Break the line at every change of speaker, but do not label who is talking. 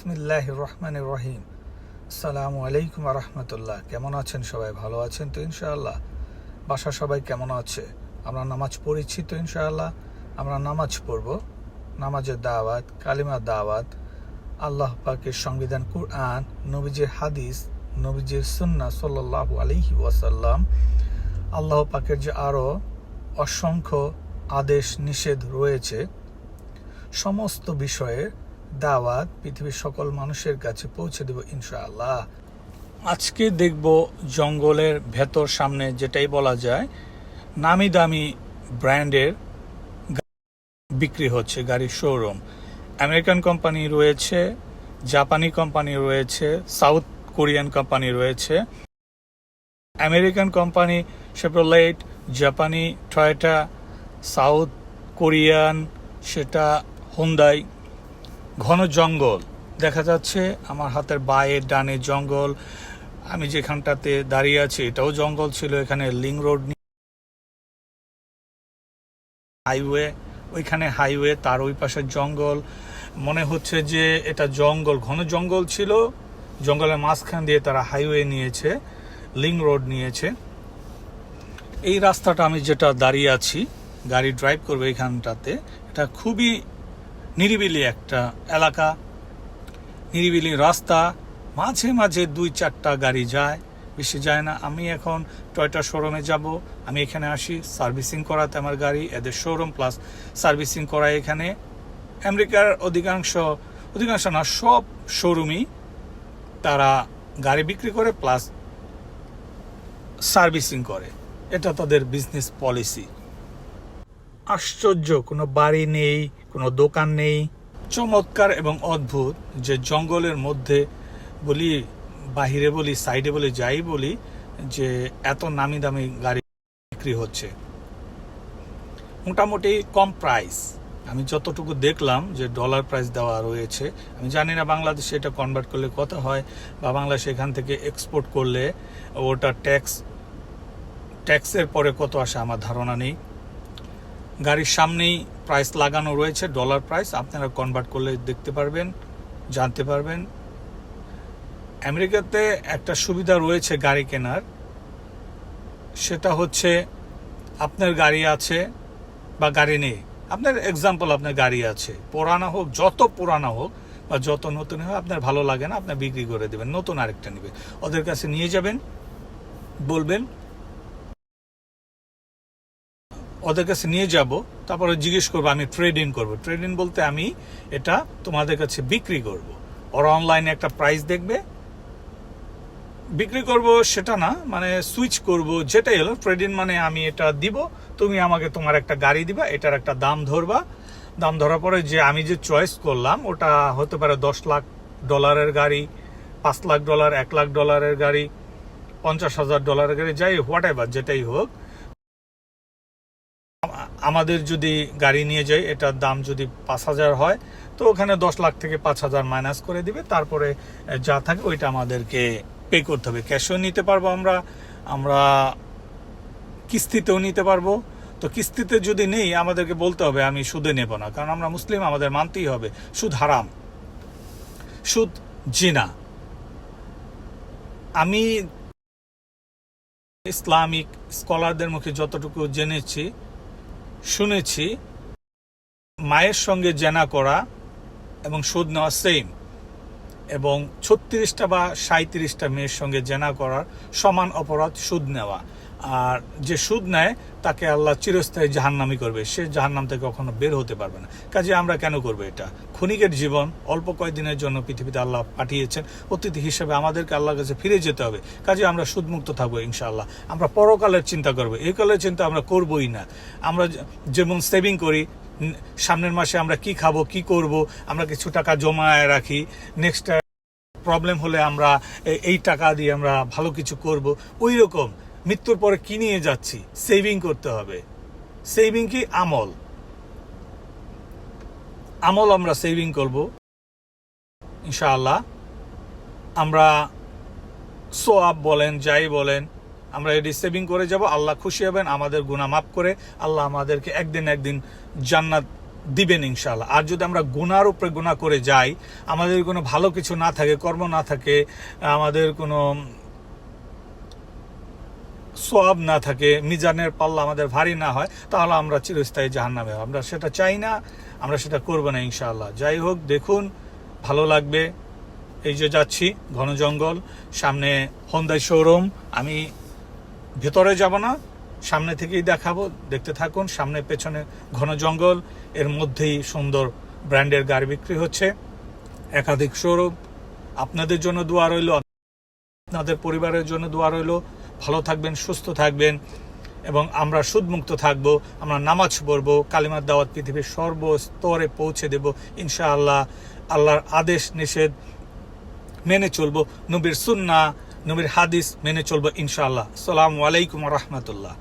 বিসমিল্লাহ রহমান রহিম আসসালামু আলাইকুম রহমতুল্লাহ কেমন আছেন সবাই? ভালো আছেন তো ইনশাআল্লাহ? বাসা সবাই কেমন আছে? আমরা নামাজ পড়েছি তো ইনশাআল্লাহ? আমরা নামাজ পড়ব। নামাজের দাওয়াত কালিমা দাওয়াত, আল্লাহ পাকের সংবিধান, কুরআন, নবীজির হাদিস, নবীজির সুন্না সাল্লাহ আলহি ওয়াসাল্লাম। আল্লাহ পাকের যে আরও অসংখ্য আদেশ, নিষেধ রয়েছে। সমস্ত বিষয়ে দাওয়াত পৃথিবীর সকল মানুষের কাছে পৌঁছে দেব ইনশাআল্লাহ। আজকে দেখব জঙ্গলের ভেতর সামনে যেটাই বলা যায় নামি দামি ব্র্যান্ডের বিক্রি হচ্ছে গাড়ির শোরুম আমেরিকান কোম্পানি রয়েছে, জাপানি কোম্পানি রয়েছে, সাউথ কোরিয়ান কোম্পানি রয়েছে। আমেরিকান কোম্পানি শেপ্রোলেট জাপানি টয়টা সাউথ কোরিয়ান, সেটা হোন্দাই ঘন জঙ্গল। দেখা যাচ্ছে আমার হাতের বায়ে ডানে জঙ্গল। আমি যেখানটাতে দাঁড়িয়ে আছি, এটাও জঙ্গল ছিল, এখানে লিং রোড হাইওয়ে, ওইখানে হাইওয়ে, তার ওই পাশে জঙ্গল। মনে হচ্ছে যে এটা জঙ্গল, ঘন জঙ্গল ছিল। জঙ্গলের মাঝখান দিয়ে তারা হাইওয়ে নিয়েছে, লিং রোড নিয়েছে। এই রাস্তাটা আমি যেটা দাঁড়িয়ে আছি, গাড়ি ড্রাইভ করবে এখানটাতে, এটা খুবই নিরিবিলি একটা এলাকা, নিরিবিলি রাস্তা, মাঝে মাঝে দুই চারটা গাড়ি যায়, বেশি যায় না। আমি এখন টয়টা শোরুমে যাব, আমি এখানে আসি, সার্ভিসিং করাতে আমার গাড়ি, এদের শোরুম, প্লাস সার্ভিসিং করায় এখানে। আমেরিকার অধিকাংশ অধিকাংশ না, সব শোরুমই তারা গাড়ি বিক্রি করে, প্লাস সার্ভিসিং করে। এটা তাদের বিজনেস পলিসি। আশ্চর্য, কোনো বাড়ি নেই, কোনো দোকান নেই। চমৎকার এবং অদ্ভুত যে জঙ্গলের মধ্যে বলি, বাহিরে বলি, সাইডে বলি, যাই বলি, যে এত নামি দামি গাড়ি বিক্রি হচ্ছে। মোটামুটি কম প্রাইস আমি যতটুকু দেখলাম যে ডলার প্রাইস দেওয়া রয়েছে, আমি জানি না বাংলাদেশে এটা কনভার্ট করলে কত হয়, বা বাংলাদেশ এখান থেকে এক্সপোর্ট করলে ওটা ট্যাক্স ট্যাক্সের পরে কত আসে আমার ধারণা নেই। গাড়ির সামনেই প্রাইস লাগানো রয়েছে ডলার প্রাইস আপনারা কনভার্ট করলে দেখতে পারবেন, জানতে পারবেন। আমেরিকাতে একটা সুবিধা রয়েছে গাড়ি কেনার। সেটা হচ্ছে আপনার গাড়ি আছে বা গাড়ি নেই। আপনার এক্সাম্পল আপনার গাড়ি আছে। পুরানা হোক, যত পুরানা হোক বা যত নতুন হোক, আপনার ভালো লাগে না, আপনার বিক্রি করে দেবেন, নতুন আরেকটা নেবে ওদের কাছে নিয়ে যাবেন, বলবেন ওদের কাছে নিয়ে যাব, তারপরে জিজ্ঞেস করব, আমি ট্রেড ইন করব। ট্রেড ইন বলতে আমি এটা তোমাদের কাছে বিক্রি করব। ওরা অনলাইনে একটা প্রাইস দেখবে। বিক্রি করব সেটা না মানে সুইচ করব, যেটাই হলো ট্রেড ইন মানে আমি এটা দিব, তুমি আমাকে তোমার একটা গাড়ি দিবা, এটার একটা দাম ধরবা। দাম ধরার পরে যে আমি যে চয়েস করলাম, ওটা হতে পারে দশ লাখ ডলারের গাড়ি, পাঁচ লাখ ডলার এক লাখ ডলারের গাড়ি, পঞ্চাশ হাজার ডলারের গাড়ি, যাই হোয়াট এভার যেটাই হোক। আমাদের যদি গাড়ি নিয়ে যাই এটার দাম যদি পাঁচ হাজার হয়, তো ওখানে দশ লাখ থেকে পাঁচ হাজার মাইনাস করে দিবে। তারপরে যা থাকে ওইটা আমাদেরকে পে করতে হবে। ক্যাশও নিতে পারব আমরা আমরা কিস্তিতেও নিতে পারব। তো কিস্তিতে যদি নেই, আমাদেরকে বলতে হবে, আমি সুদে নেব না। কারণ আমরা মুসলিম, আমাদের মানতেই হবে। সুদ হারাম। সুদ জিনা। আমি ইসলামিক স্কলারদের মুখে যতটুকু জেনেছি শুনেছি, মায়ের সঙ্গে জেনা করা এবং সুদ নেওয়া সেম এবং ছত্রিশটা বা সাঁত্রিশটা মেয়ের সঙ্গে জেনা করার সমান অপরাধ সুদ নেওয়া। আর যে সুদ নেয়, তাকে আল্লাহ চিরস্থায়ী জাহান্নামি করবে। সে জাহান্নাম থেকে কখনো বের হতে পারবে না। কাজে আমরা কেন করব এটা? ক্ষণিকের জীবন, অল্প কয়েকদিনের জন্য পৃথিবীতে আল্লাহ পাঠিয়েছেন। অতিথি হিসেবে আমাদেরকে আল্লাহর কাছে ফিরে যেতে হবে। কাজে আমরা সুদমুক্ত থাকব, ইনশাআল্লাহ। আমরা পরকালের চিন্তা করব। এই কালের চিন্তা আমরা করবোই না। আমরা যেমন সেভিং করি সামনের মাসে আমরা কি খাব, কি করব, আমরা কিছু টাকা জমায় রাখি। নেক্সট প্রবলেম হলে আমরা এই টাকা দিয়ে আমরা ভালো কিছু করব। ওই রকম। মৃত্যুর পরে কি নিয়ে যাচ্ছি? সেভিং করতে হবে। সেভিং কি? আমল। আমল আমরা সেভিং করব। ইনশাআল্লাহ। আমরা সোয়াব বলেন, যাই বলেন, আমরা এটি সেভিং করে যাব। আল্লাহ খুশি হবেন, আমাদের গুণা মাফ করে আল্লাহ আমাদেরকে একদিন একদিন জান্নাত দিবেন ইনশাল্লাহ আর যদি আমরা গুনার উপরে গুণা করে যাই, আমাদের কোনো ভালো কিছু না থাকে, কর্ম না থাকে, আমাদের কোনো সব না থাকে, মিজানের পাল্লা আমাদের ভারী না হয়, তাহলে আমরা চিরস্থায়ী জাহান্নামে। আমরা সেটা চাই না, আমরা সেটা করব না ইনশাআল্লাহ। যাই হোক, দেখুন, ভালো লাগবে। এই যে যাচ্ছি, ঘন জঙ্গল, সামনে হন্দাই শোরুম আমি ভেতরে যাব না, সামনে থেকেই দেখাবো। দেখতে থাকুন, সামনে পেছনে ঘন জঙ্গল, এর মধ্যেই সুন্দর ব্র্যান্ডের গাড়ি বিক্রি হচ্ছে। একাধিক শোরুম আপনাদের জন্য দোয়া রইল, আপনাদের পরিবারের জন্য দোয়া রইল। ভালো থাকবেন, সুস্থ থাকবেন এবং আমরা সুদমুক্ত থাকব, আমরা নামাজ পড়ব, কালিমার দাওয়াত পৃথিবীর সর্বস্তরে পৌঁছে দেব, ইনশাআল্লাহ আল্লাহর আদেশ নিষেধ মেনে চলব, নবীর সুন্না নবীর হাদিস মেনে চলব ইনশাআল্লাহ। সালামু আলাইকুম রহমতুল্লাহ।